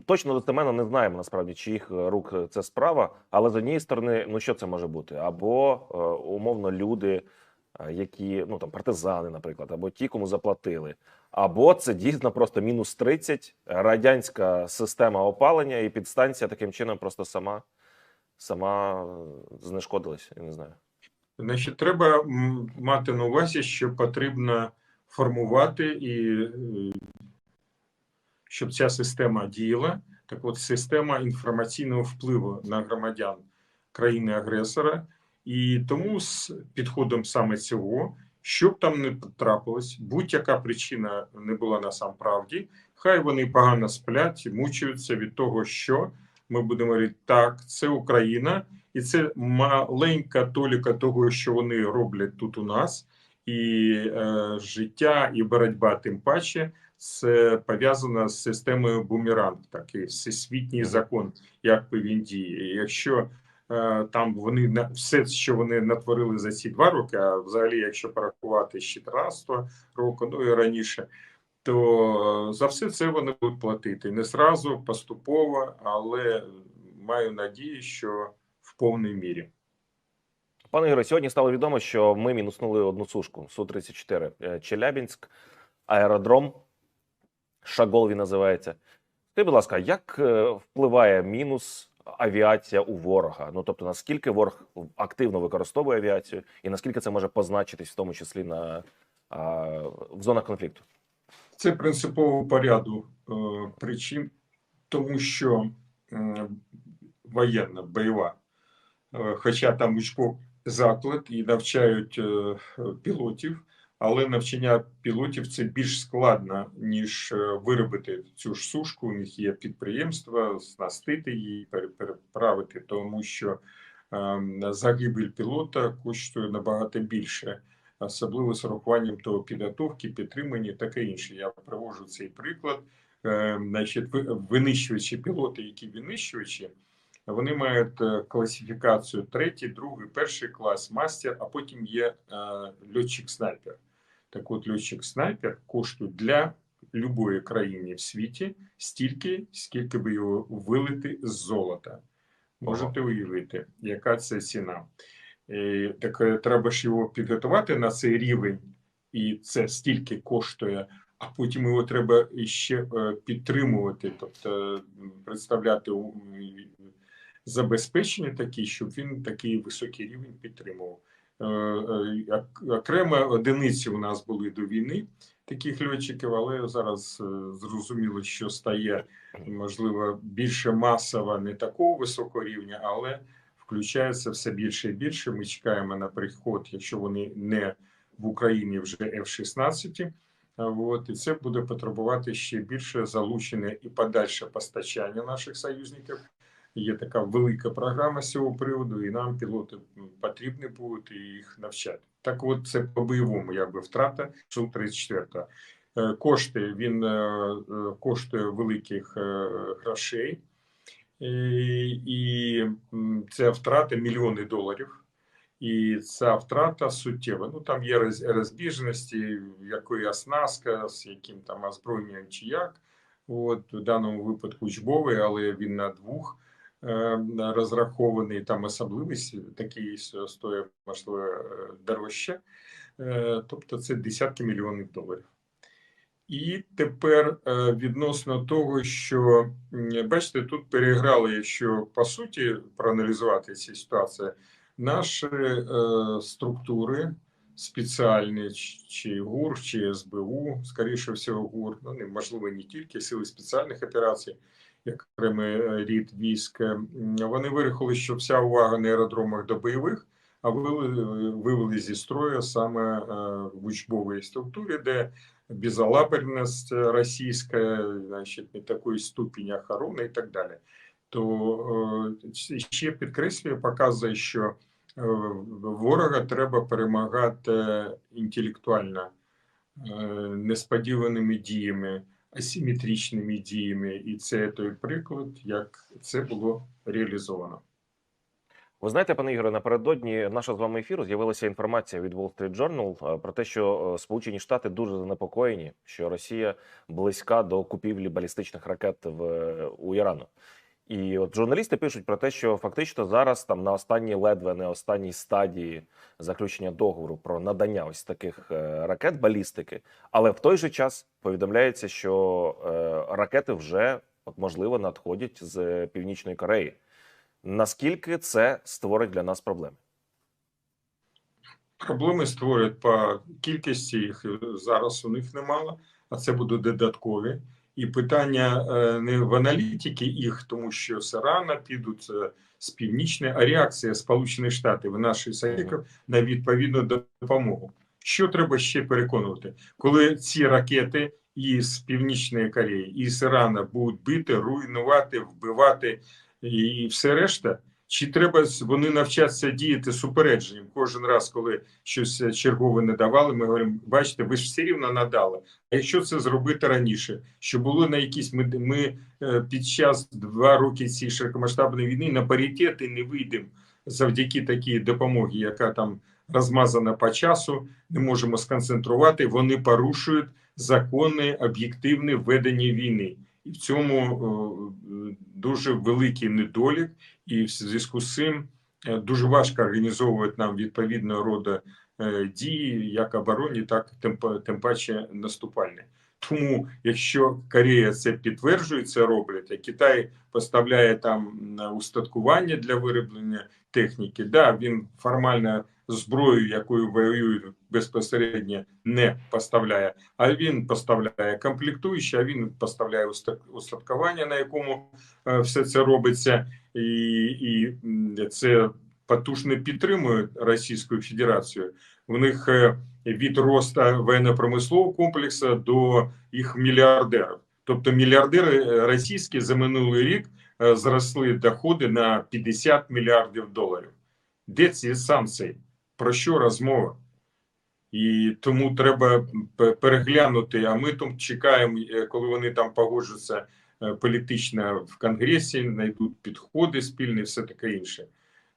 точно достеменно не знаємо насправді, чиїх е, рук е, це справа. Але з однієї сторони, ну що це може бути? Або е, умовно люди, які ну там партизани, наприклад, або ті, кому заплатили. Або це дійсно просто мінус 30, радянська система опалення, і підстанція таким чином просто сама, сама знешкодилась. Я не знаю. Значить, треба мати на увазі, що потрібно формувати і щоб ця система діяла. Так от система інформаційного впливу на громадян країни-агресора, і тому з підходом саме цього, що б там не трапилось, будь-яка причина не була на сам правді, хай вони погано сплять, мучаються від того, що ми будемо говорити, так, це Україна, і це маленька толіка того, що вони роблять тут у нас, і е, життя, і боротьба тим паче. Це пов'язано з системою бумеранг, такий всесвітній закон, як би він діє. Якщо е, там вони на все, що вони натворили за ці два роки, а взагалі, якщо порахувати з 14 року, ну і раніше, то за все це вони будуть платити не зразу, поступово, але маю надію, що в повній мірі. Пане Ігоре, сьогодні стало відомо, що ми мінуснули одну сушку Су-34 Е, Челябінськ, аеродром. Шагол він називається. Скажіть, будь ласка, як е, впливає мінус авіація у ворога? Ну тобто, наскільки ворог активно використовує авіацію, і наскільки це може позначитись, в тому числі на а, в зонах конфлікту? Це принципово по е, причин, тому що е, воєнна, бойова, е, хоча там учбовий заклад і навчають е, пілотів, але навчання пілотів це більш складно, ніж е, виробити цю ж сушку. У них є підприємства, знастити її, переправити, тому що е, загибель пілота коштує набагато більше особливо з урахуванням того підготовки, підтримання таке інше. Я привожу цей приклад. Е, Значить, винищувачі пілоти, які винищувачі, вони мають е, класифікацію третій, другий, перший клас, мастер, а потім є е, льотчик-снайпер. Так от льотчик-снайпер коштує для любої країни в світі стільки, скільки би його вилити з золота. Можете уявити, яка це ціна. Е, Так е, треба ж його підготувати на цей рівень, і це стільки коштує, а потім його треба ще е, підтримувати, тобто представляти забезпечення такі, щоб він такий високий рівень підтримував. Е, е, Окремо одиниці у нас були до війни таких льотчиків, але зараз е, зрозуміло, що стає можливо більше масово, не такого високого рівня, але включається все більше і більше. Ми чекаємо на приход, якщо вони не в Україні вже F-16. От, і це буде потребувати ще більше залучення і подальше постачання наших союзників. Є така велика програма з цього приводу, і нам пілоти м, потрібні будуть і їх навчати. Так, от це по бойовому, якби втрата Су-34. Е, Кошти він е, е, коштує великих грошей. І, це втрата мільйони доларів. І ця втрата суттєва. Ну там є розбіжності, якої оснастка, з яким там озброєнням чи як. От в даному випадку учбовий, але він на двох розрахований. Там особливість такий стоїть можливо е, дорожче. Е, тобто це десятки мільйонів доларів. І тепер е, відносно того, що бачите, тут переграли, якщо по суті проаналізувати ці ситуації, наші е, структури спеціальні, чи ГУР, чи СБУ, скоріше всього, ГУР, ну можливо не тільки сили спеціальних операцій, як окремий е, рід військ, е, вони вирішили, що вся увага на аеродромах до бойових, а вивели, вивели зі строю саме е, в учбовій структурі, де безалаберность российская, значит, не такої ступінь охорони і так далі. То е, ще підкреслює, показує, що е, ворога треба перемагати інтелектуально, е, несподіваними діями, асиметричними діями, і це той приклад, як це було реалізовано. Ви знаєте, пане Ігоре, напередодні нашого з вами ефіру з'явилася інформація від Wall Street Journal е, про те, що е, Сполучені Штати дуже занепокоєні, що Росія близька до купівлі балістичних ракет в е, у Ірану. І от журналісти пишуть про те, що фактично зараз там на останній ледве не останній стадії заключення договору про надання ось таких е, ракет балістики, але в той же час повідомляється, що е, ракети вже от можливо надходять з Північної Кореї. Наскільки це створить для нас проблеми? Проблеми створюють по кількості їх е, зараз у них немало, а це будуть додаткові. І питання е, не в аналітики їх, тому що з Ірана підуть е, з північної, а реакція Сполучених Штатів і наших союзників на відповідну допомогу. Що треба ще переконувати, коли ці ракети із Північної Кореї і з Ірана будуть бити, руйнувати, вбивати і все решта. Чи треба вони навчатися діяти з упередженням? Кожен раз, коли щось е, чергове не давали, ми говоримо: бачите, ви ж все рівно надали. А якщо це зробити раніше, що було на якісь ми, ми е, під час два роки цієї широкомасштабної війни на паритети не вийдемо завдяки такій допомогі, яка там розмазана по часу, не можемо сконцентрувати. Вони порушують закони об'єктивне ведення війни, і в цьому е, дуже великий недолік. І в зв'язку з цим е, дуже важко організовувати нам відповідного роду е, дії, як оборонні, так тим, паче наступальні. Тому, якщо Корея це підтверджує, це роблять, а Китай поставляє там устаткування для вироблення техніки, да, він формально зброю, якою воюють безпосередньо, не поставляє, а він поставляє комплектуючі, а він поставляє уста- устаткування, на якому е, все це робиться, і, і це потужно підтримує Російську Федерацію. В них е, від росту воєнно-промислового комплексу до їх мільярдерів. Тобто мільярдери е, російські за минулий рік зросли доходи на 50 мільярдів доларів. Де ці санкції? Про що розмова? І тому треба переглянути. А ми тут чекаємо, е, коли вони там погоджуються е, політично в Конгресі, знайдуть підходи спільні, все таке інше.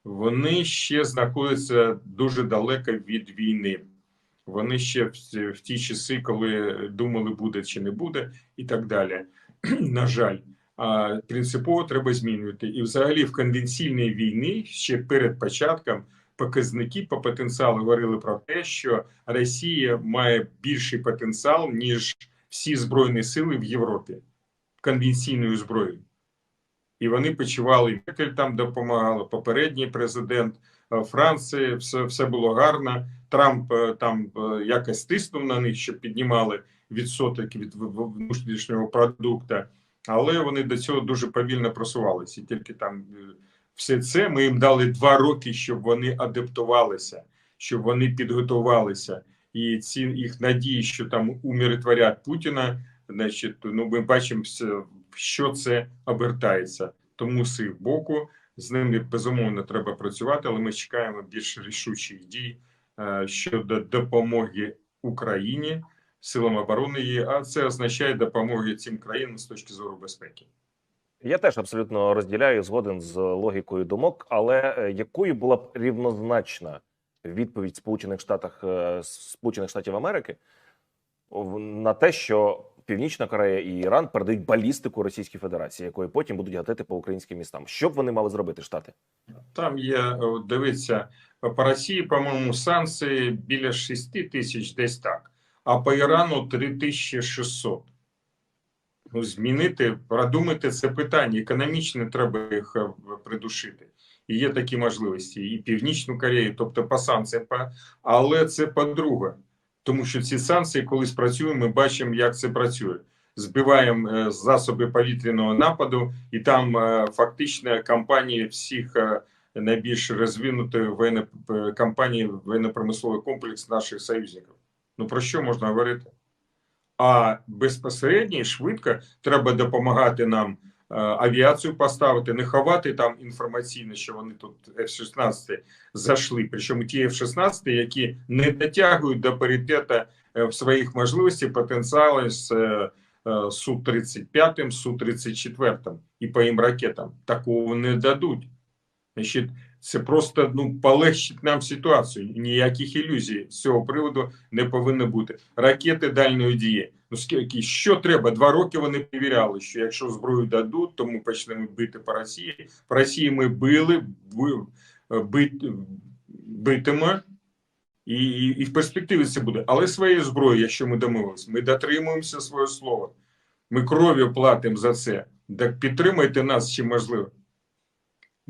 Вони ще знаходяться дуже далеко від війни. Вони ще в, в ті часи, коли думали, буде чи не буде, і так далі. На жаль, а принципово треба змінювати. І взагалі в конвенційній війні ще перед початком показники по потенціалу говорили про те, що Росія має більший потенціал, ніж всі збройні сили в Європі конвенційною зброєю. І вони почували, Меркель там допомагала, попередній президент е, Франції, все, все було гарно. Трамп е, там е, якось тиснув на них, щоб піднімали відсоток від внутрішнього продукту, але вони до цього дуже повільно просувалися. Тільки там все це ми їм дали два роки, щоб вони адаптувалися, щоб вони підготувалися. І ці їх надії, що там умиротворять Путіна, значить, ну ми бачимо, що це обертається. Тому з їх боку з ними безумовно треба працювати, але ми чекаємо більш рішучих дій е, щодо допомоги Україні, силам оборони а це означає допомоги цим країнам з точки зору безпеки. Я теж абсолютно розділяю згоден з логікою думок, але е, якою була б рівнозначна відповідь Сполучених Штатах е, Сполучених Штатів Америки на те, що Північна Корея і Іран передають балістику Російській Федерації, якою потім будуть гатити по українським містам? Що б вони мали зробити, штати? Там є, от дивіться, по Росії, по-моєму, санкції біля 6 тисяч десь так, а по Ірану 3600. Ну, змінити, продумати це питання. Економічно треба їх е, придушити. І є такі можливості. І Північну Корею, тобто по санкціям. Але це по-друге. Тому що ці санкції, коли спрацюємо, ми бачимо, як це працює. Збиваємо е, засоби повітряного нападу, і там е, фактично компанії всіх найбільш розвинутої воєнно компанії воєнно-промисловий комплекс наших союзників. Ну про що можна говорити? А безпосередньо і швидко треба допомагати нам е, авіацію поставити, не ховати там інформаційно, що вони тут F-16 зайшли. Причому ті F-16, які не дотягують до паритету е, в своїх можливостей потенціали з е, Су-35, Су-34 і по їм ракетам. Такого не дадуть. Значить, це просто ну полегшить нам ситуацію. Ніяких ілюзій з цього приводу не повинно бути. Ракети дальньої дії. Ну скільки що треба? Два роки вони перевіряли, що якщо зброю дадуть, то ми почнемо бити по Росії. По Росії ми били, бит, битиме. І, і, і в перспективі це буде. Але своєю зброєю, якщо ми домовились, ми дотримуємося свого слова. Ми кров'ю платимо за це. Так підтримайте нас чим можливо.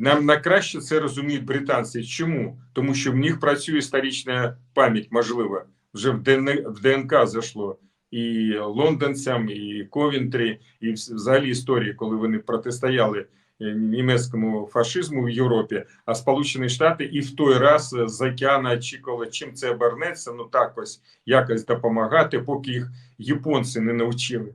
Нам найкраще це розуміють британці. Чому? Тому що в них працює історична пам'ять, можливо, вже в ДН ДНК зайшло і лондонцям, і Ковінтрі, і взагалі історії, коли вони протистояли е, німецькому фашизму в Європі, а Сполучені Штати і в той раз з океана очікували, чим це обернеться. Ну так ось якось допомагати, поки їх японці не навчили.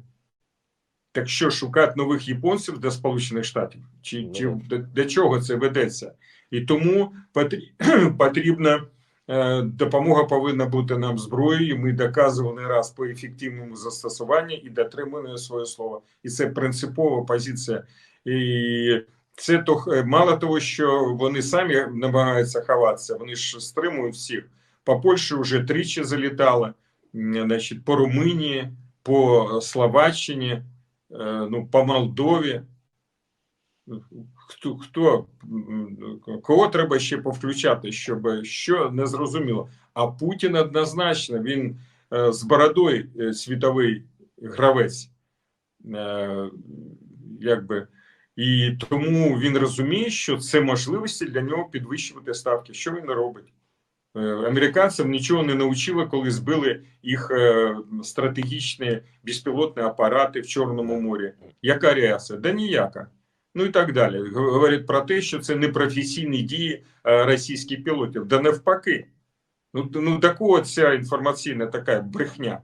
Так що шукати нових японців для Сполучених Штатів? Чи, чи до, до чого це ведеться? І тому потрібна е, допомога повинна бути нам зброєю. Ми доказували раз по ефективному застосуванні і дотримуємо своє слово. І це принципова позиція. І це то е, мало того, що вони самі намагаються ховатися, вони ж стримують всіх. По Польщі вже тричі залітали, значить, по Румунії, по Словаччині, ну, по Молдові. Хто, хто кого треба ще повключати, щоб що не зрозуміло. А Путін однозначно він е, з бородою е, світовий гравець. Е, якби. І тому він розуміє, що це можливості для нього підвищувати ставки. Що він робить? Е, Американцям нічого не навчило, коли збили їх е, стратегічні безпілотні апарати в Чорному морі. Яка реакція? Да ніяка. Ну і так далі. Говорять про те, що це непрофесійні дії е, російських пілотів. Да навпаки. Ну, ну такого ця інформаційна така брехня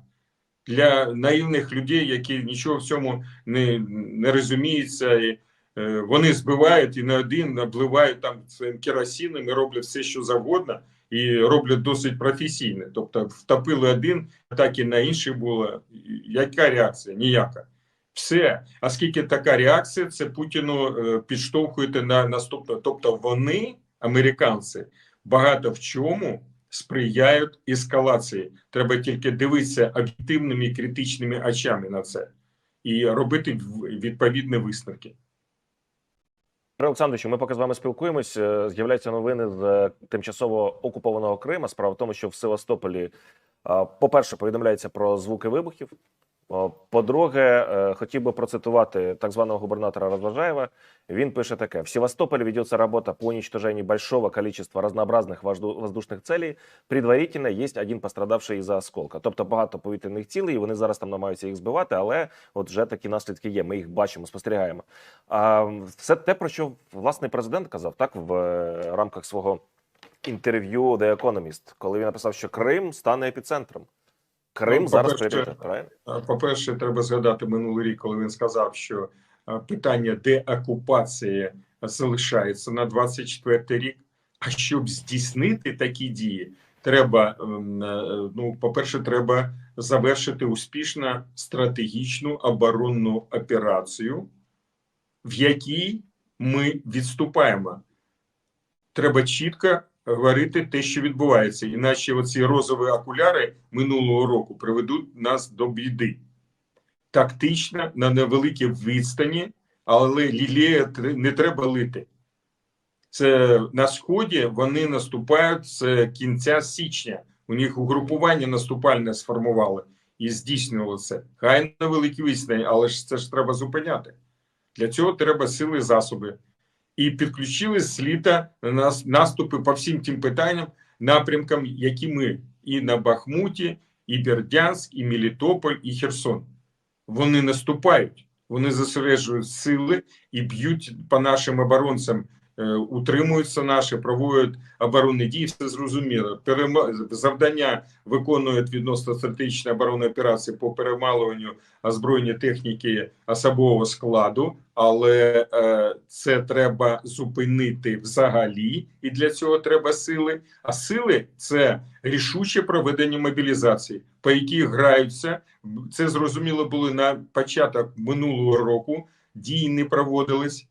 для наївних людей, які нічого в цьому не, не розуміються. І, вони збивають і не один обливають там своїм керосином і роблять все, що завгодно, і роблять досить професійно. Тобто втопили один, так і на інший було. Яка реакція? Ніяка. Все. А скільки така реакція, це Путіну е, підштовхуєте на наступне. Тобто вони, американці, багато в чому сприяють ескалації. Треба тільки дивитися об'єктивними критичними очами на це і робити відповідні висновки. Олександровичу, ми поки з вами спілкуємось. е, З'являються новини з е, тимчасово окупованого Крима. Справа в тому, що в Севастополі, е, по-перше, повідомляється про звуки вибухів. По-друге, е, хотів би процитувати так званого губернатора Розважаєва. Він пише таке: в Севастополе ведется работа по уничтожению большого количества разнообразных вожду- воздушных целей. Предварительно есть один пострадавший із-за осколка. Тобто багато повітряних цілей, і вони зараз там намагаються їх збивати, але от вже такі наслідки є. Ми їх бачимо, спостерігаємо. А все те, про що власний президент казав, так в е, рамках свого інтерв'ю The Economist, коли він написав, що Крим стане епіцентром. Крим Ну, зараз пріоритет, правильно? По-перше, треба згадати минулий рік, коли він сказав, що а, питання деокупації залишається на 24 рік. А щоб здійснити такі дії, треба ем, е, ну, по-перше, треба завершити успішно стратегічну оборонну операцію, в якій ми відступаємо. Треба чітко говорити те, що відбувається, іначе оці розові окуляри минулого року приведуть нас до біди. Тактично на невеликій відстані, але лілея тр- не треба лити. Це на сході вони наступають з кінця січня. У них угрупування наступальне сформували і здійснювали це. Хай на великій відстані, але ж це ж треба зупиняти. Для цього треба сили засоби. І підключили з літа нас наступи по всім тим питанням, напрямкам, які ми і на Бахмуті, і Бердянськ, і Мелітополь, і Херсон. Вони наступають, вони зосереджують сили і б'ють по нашим оборонцям, утримуються наші, проводять оборонні дії. Все зрозуміло. Завдання виконують відносно стратегічної оборонної операції по перемалуванню озброєння техніки особового складу, але е, це треба зупинити взагалі, і для цього треба сили. А сили це рішуче проведення мобілізації, по якій граються. Це зрозуміло було на початок минулого року. Дії не проводились.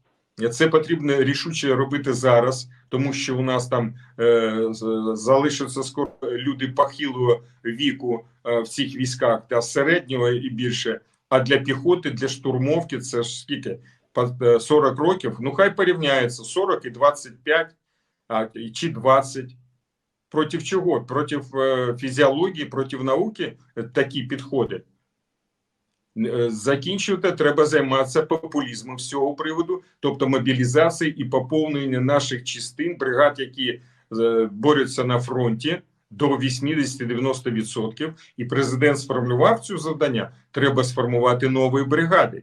Це потрібно рішуче робити зараз, тому що у нас там е, залишаться скоро люди похилого віку е, в цих військах та середнього і більше. А для піхоти, для штурмовки це ж скільки? По- е, 40 років. Ну хай порівняється 40 і 25, а, чи 20. Проти чого? Проти е, фізіології, проти науки такі підходи. Е, Закінчувати треба займатися популізмом з цього приводу, тобто мобілізації і поповнення наших частин, бригад, які е, борються на фронті до 80-90%. І президент сформулював цю завдання. Треба сформувати нові бригади.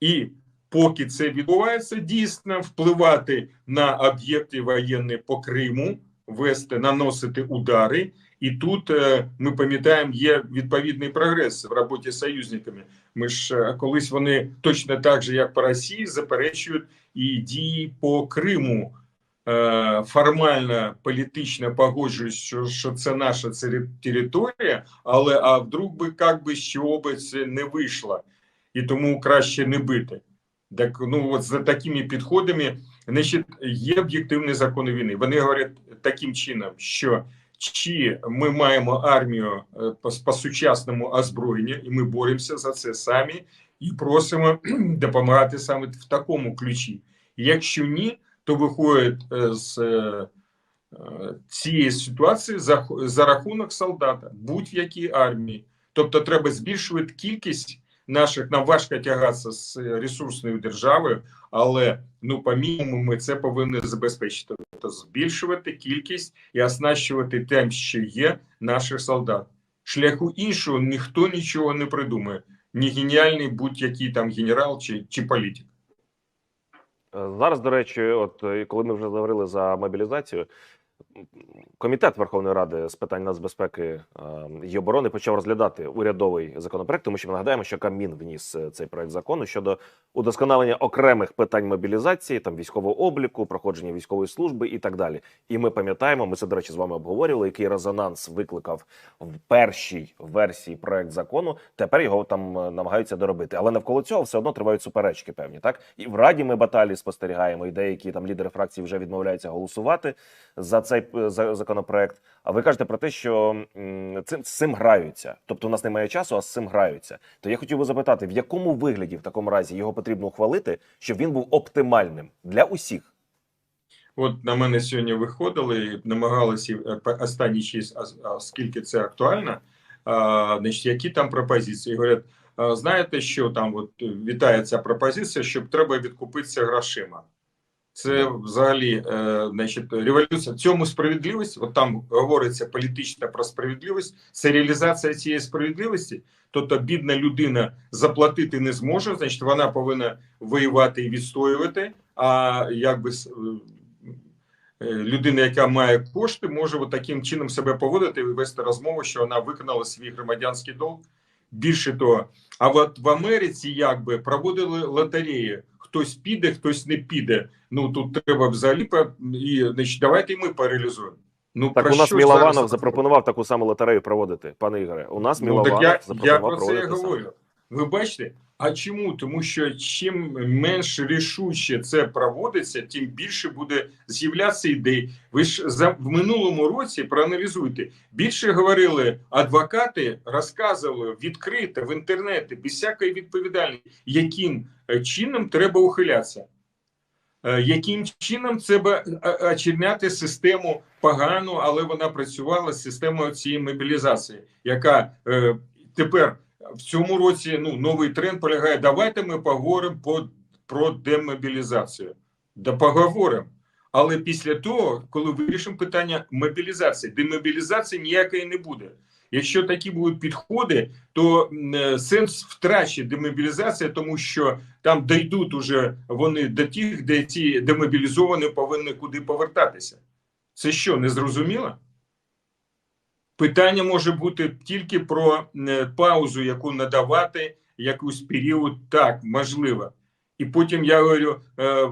І поки це відбувається, дійсно впливати на об'єкти воєнні по Криму, вести, наносити удари. І тут е, ми пам'ятаємо, є відповідний прогрес в роботі з союзниками. Ми ж е, колись вони точно так же, як по Росії, заперечують і дії по Криму. Е, формально політично погоджуюсь, що, що це наша територія, але а вдруг би як би з чого би це не вийшло, і тому краще не бити. Так, ну от за такими підходами, значить, є об'єктивні закони війни. Вони говорять таким чином, що чи ми маємо армію е, по, сучасному озброєнню, і ми боремося за це самі, і просимо допомагати саме в такому ключі. Якщо ні, то виходить е, з е, цієї ситуації за, за рахунок солдата, будь-якій армії. Тобто, треба збільшувати кількість наших нам важко тягатися з ресурсною державою, але ну, по мінімуму, ми це повинні забезпечити. Тобто збільшувати кількість і оснащувати тим, що є наших солдат. Шляху іншого ніхто нічого не придумає. Ні геніальний будь-який там генерал чи, чи політик. Зараз, до речі, от коли ми вже говорили за мобілізацію, комітет Верховної Ради з питань нацбезпеки е, і оборони почав розглядати урядовий законопроект, тому що ми нагадаємо, що Кабмін вніс е, цей проект закону щодо удосконалення окремих питань мобілізації, там військового обліку, проходження військової служби і так далі. І ми пам'ятаємо, ми це до речі з вами обговорювали, який резонанс викликав в першій версії проект закону. Тепер його там е, намагаються доробити. Але навколо цього все одно тривають суперечки певні. Так і в раді ми баталії спостерігаємо, і деякі там лідери фракції вже відмовляються голосувати за цей е, законопроект. А ви кажете про те, що цим цим граються. Тобто, у нас немає часу, а з цим граються. То я хотів би запитати, в якому вигляді в такому разі його потрібно ухвалити, щоб він був оптимальним для усіх. От на мене сьогодні виходили намагалися е, останній час, оскільки це актуально, а, значить, які там пропозиції? Говорять, знаєте, що там от вітає ця пропозиція, щоб треба відкупитися грошима. Це взагалі, е, значить, революція. В цьому справедливість, от там говориться політично про справедливість, це реалізація цієї справедливості. Тобто бідна людина заплатити не зможе, значить, вона повинна воювати і відстоювати. А якби е, людина, яка має кошти, може от таким чином себе поводити і вести розмову, що вона виконала свій громадянський долг. Більше того, а от в Америці якби проводили лотереї. Хтось піде, хтось не піде. Ну тут треба взагалі і значить, давайте і ми паралізуємо. Ну Так про у нас Мілованов зараз- запропонував таку саму лотерею проводити, пане Ігоре. У нас Ну, Мілованов так я, я про це проводити я говорю. Ви бачите? А чому? Тому що чим менш рішуче це проводиться, тим більше буде з'являтися ідей. Ви ж за в минулому році проаналізуйте. Більше говорили адвокати, розказували відкрито в інтернеті без всякої відповідальності, яким е, чином треба ухилятися. Е, Яким чином треба е, очерняти систему погану, але вона працювала з системою цієї мобілізації, яка тепер в цьому році ну новий тренд полягає. Давайте ми поговоримо по, про демобілізацію. Да поговоримо. Але після того, коли вирішимо питання мобілізації, демобілізації ніякої не буде. Якщо такі будуть підходи, то е, сенс втрачить демобілізація, тому що там дійдуть уже вони до тих, де ці демобілізовані повинні куди повертатися. Це що, не зрозуміло? Питання може бути тільки про е, паузу, яку надавати, якийсь період, так, можливо. І потім я говорю, е, е,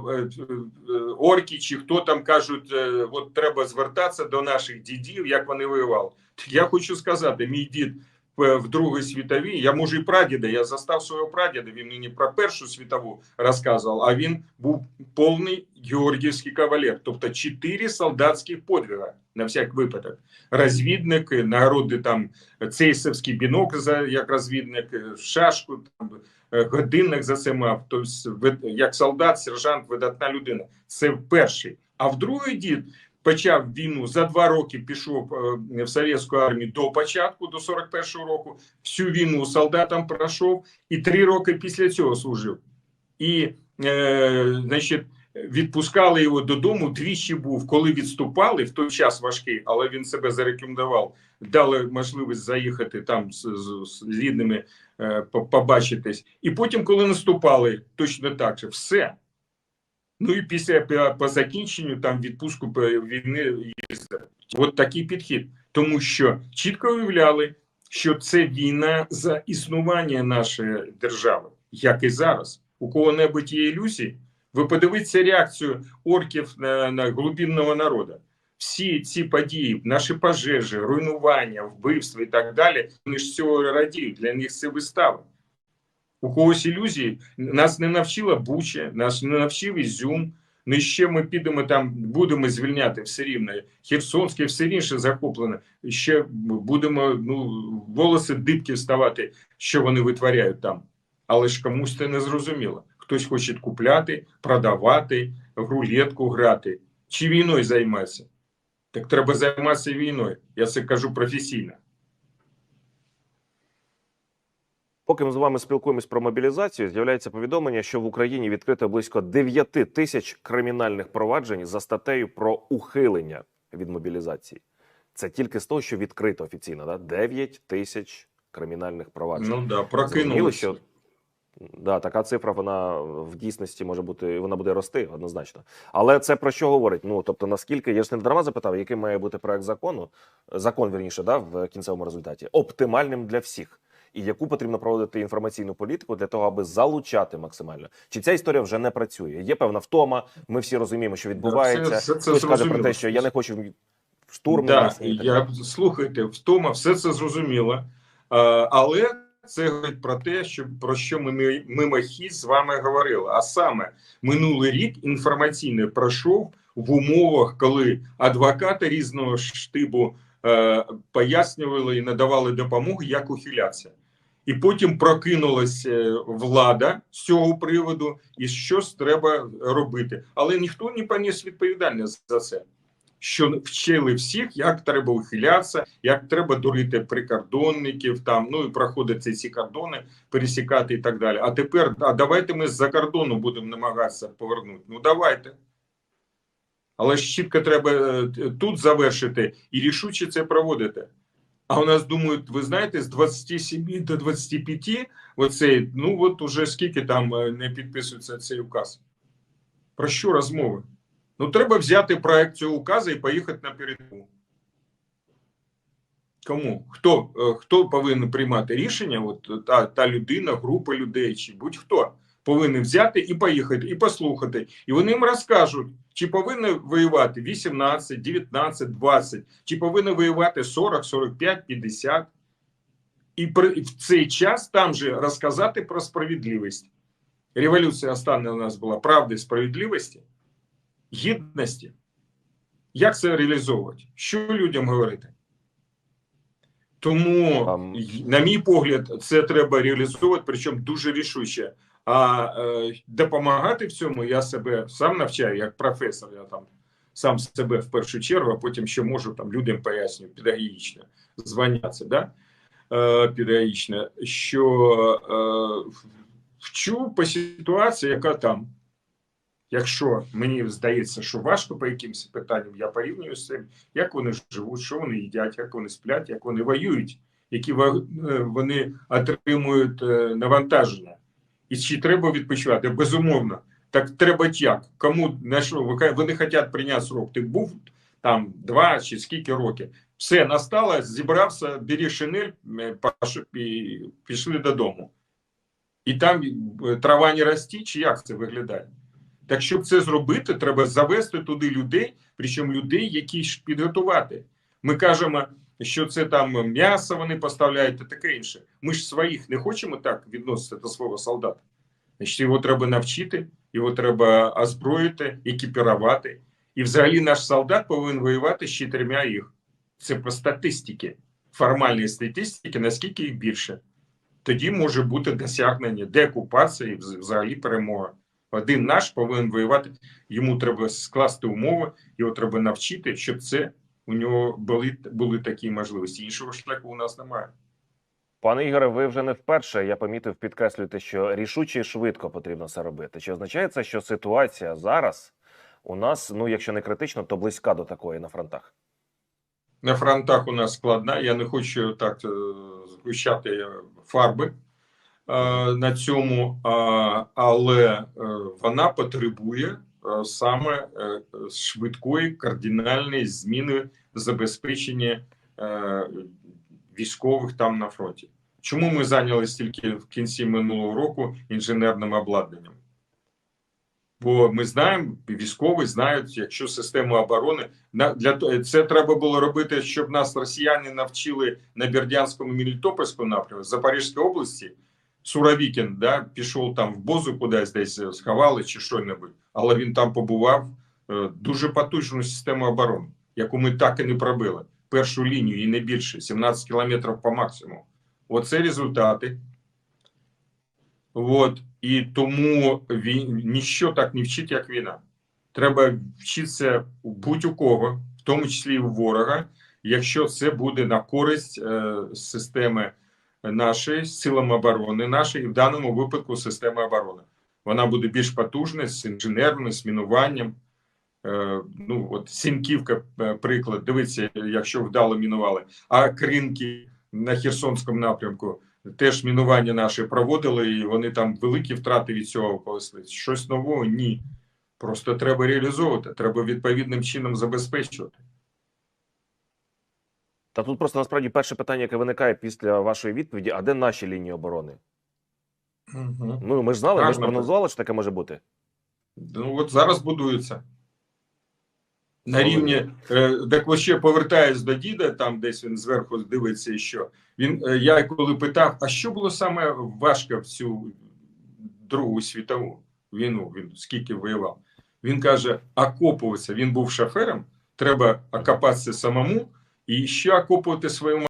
орки чи хто там кажуть, от треба звертатися до наших дідів, як вони воювали. Я хочу сказати, мій дід в, в Другій світовій. Я можу і прадіда, я застав свого прадіда, він мені про Першу світову розказував, а він був повний георгіївський кавалер, тобто чотири солдатських подвига на всяк випадок. Розвідник, нагороди там цейсовський бінокль за як розвідник, шашку, там, е, годинник за це мав. Тобто, як солдат, сержант, видатна людина. Це перший. А в другий дід почав війну за два роки. Пішов е, в совєтську армію до початку, до 41-го року. Всю війну солдатом пройшов і три роки після цього служив. І, е, значить, відпускали його додому. Двічі був, коли відступали в той час важкий, але він себе зарекомендував. Дали можливість заїхати там з, з, з рідними, е, побачитись. І потім, коли наступали, точно так же, все. Ну і після по, по закінченню там відпустку по війни їздив. От такий підхід. Тому що чітко уявляли, що це війна за існування нашої держави, як і зараз. У кого-небудь є ілюзії, ви подивіться реакцію орків на, на глубинного народу. Всі ці події, наші пожежі, руйнування, вбивства і так далі, вони ж цього радіють. Для них це вистава. У когось ілюзії нас не навчила Буча, нас не навчив Ізюм. Ну і ще ми підемо там, будемо звільняти все рівно. Херсонське, все інше захоплене. Ще будемо ну, волоси дибки вставати, що вони витворяють там. Але ж комусь це не зрозуміло. Хтось хоче купляти, продавати, рулетку грати чи війною займатися. Так треба займатися війною. Я це кажу професійно. Поки ми з вами спілкуємось про мобілізацію, з'являється повідомлення, що в Україні відкрито близько 9 тисяч кримінальних проваджень за статтею про ухилення від мобілізації. Це тільки з того, що відкрито офіційно, да? 9 тисяч кримінальних проваджень. Ну да, прокинулися. що да, така цифра, вона в дійсності може бути, вона буде рости однозначно. Але це про що говорить? Ну тобто, наскільки я ж не дарма запитав, який має бути проект закону, закон вірніше, да, в кінцевому результаті, оптимальним для всіх. І яку потрібно проводити інформаційну політику для того, аби залучати максимально? Чи ця історія вже не працює? Є певна втома. Ми всі розуміємо, що відбувається. все- все це Хтось каже про те, що я не хочу штурм. Да, я, слухайте, втома, все це зрозуміло. Але це говорить про те, що, про що ми ми- мимохідь з вами говорили. А саме, минулий рік інформаційний пройшов в умовах, коли адвокати різного штибу пояснювали і надавали допомогу, як ухилятися. І потім прокинулась е, влада з цього приводу, і щось треба робити. Але ніхто не поніс відповідальність за це. Що вчили всіх, як треба ухилятися, як треба дурити прикордонників, там ну і проходити ці кордони, пересікати і так далі. А тепер а давайте ми з-за кордону будемо намагатися повернути. Ну давайте. Але ж чітко треба е, тут завершити і рішуче це проводити. А у нас думають, ви знаєте, з 27 до 25, оцей, ну от уже скільки там е, не підписується цей указ. Про що розмови? Ну, треба взяти проект цього указу і поїхати на передову. Кому? Хто, е, хто повинен приймати рішення? От та, та людина, група людей, чи будь-хто повинен взяти і поїхати, і послухати. І вони їм розкажуть, чи повинні воювати 18, 19, 20, чи повинні воювати 40, 45, 50. І при, в цей час там же розказати про справедливість. Революція остання у нас була правди, справедливості, гідності. Як це реалізовувати? Що людям говорити? Тому, на мій погляд, це треба реалізовувати, причому дуже рішуче. А е, допомагати в цьому я себе сам навчаю, як професор. Я там сам себе в першу чергу, а потім ще можу там людям пояснюю педагогічно звання да? е, педагогічно, що е, вчу по ситуації, яка там. Якщо мені здається, що важко по якимось питанням, я порівнюю з цим, як вони живуть, що вони їдять, як вони сплять, як вони воюють, які е, вони отримують е, навантаження. І чи треба відпочивати? Безумовно. Так треба як? Кому на що? Ви Вони хочуть прийняти срок. Ти був там два чи скільки років. Все настало, зібрався, бери шинель, і пішли додому. І там е, трава не рості, чи як це виглядає? Так щоб це зробити, треба завести туди людей, причому людей, які підготувати. Ми кажемо, що це там м'ясо вони поставляють та таке інше. Ми ж своїх не хочемо так відносити до свого солдата. Значить, його треба навчити, його треба озброїти, екіпірувати. І взагалі наш солдат повинен воювати з чотирма їх. Це по статистики, формальної статистики, наскільки їх більше. Тоді може бути досягнення деокупації взагалі перемога. Один наш повинен воювати, йому треба скласти умови, його треба навчити, щоб це у нього були, були такі можливості. Іншого шляху у нас немає. Пане Ігоре, ви вже не вперше, я помітив, підкреслюєте, що рішуче і швидко потрібно це робити. Чи означає це, що ситуація зараз у нас, ну якщо не критично, то близька до такої на фронтах? На фронтах у нас складна. Я не хочу так е, згущати фарби е, на цьому, а, але е, вона потребує е, саме е, швидкої кардинальної зміни в забезпеченні е, військових там на фронті. Чому ми зайнялися тільки в кінці минулого року інженерним обладнанням? Бо ми знаємо, військові знають, якщо система оборони для це треба було робити, щоб нас росіяни навчили на Бердянському Мелітопольському напрямку Запорізької області. Суровікін да, пішов там в Бозу кудись десь сховали чи що-небудь, але він там побував е, дуже потужну систему оборони, яку ми так і не пробили. Першу лінію і не більше 17 кілометрів по максимуму. Оце результати. От і тому він ніщо так не вчить, як війна. Треба вчитися будь-у кого, в тому числі і у ворога, якщо це буде на користь е, системи нашої силам оборони, нашої, і в даному випадку системи оборони. Вона буде більш потужна з інженерним, з мінуванням. Е, ну, от Сіньківка, е, приклад, дивіться, якщо вдало мінували, а кринки на Херсонському напрямку теж мінування наші проводили, і вони там великі втрати від цього понесли. Щось нового ні. Просто треба реалізовувати, треба відповідним чином забезпечувати. Та тут просто насправді перше питання, яке виникає після вашої відповіді: а де наші лінії оборони? Угу. Ну ми ж знали, ми ж прогнозували, що таке може бути. Ну от зараз будується. На рівні, е, так ще повертаюсь до діда, там десь він зверху дивиться, і що він. е, Я коли питав, а що було саме важко в цю Другу світову війну, він скільки воював. Він каже: окопуватися. Він був шофером, треба окопатися самому і ще окопувати свою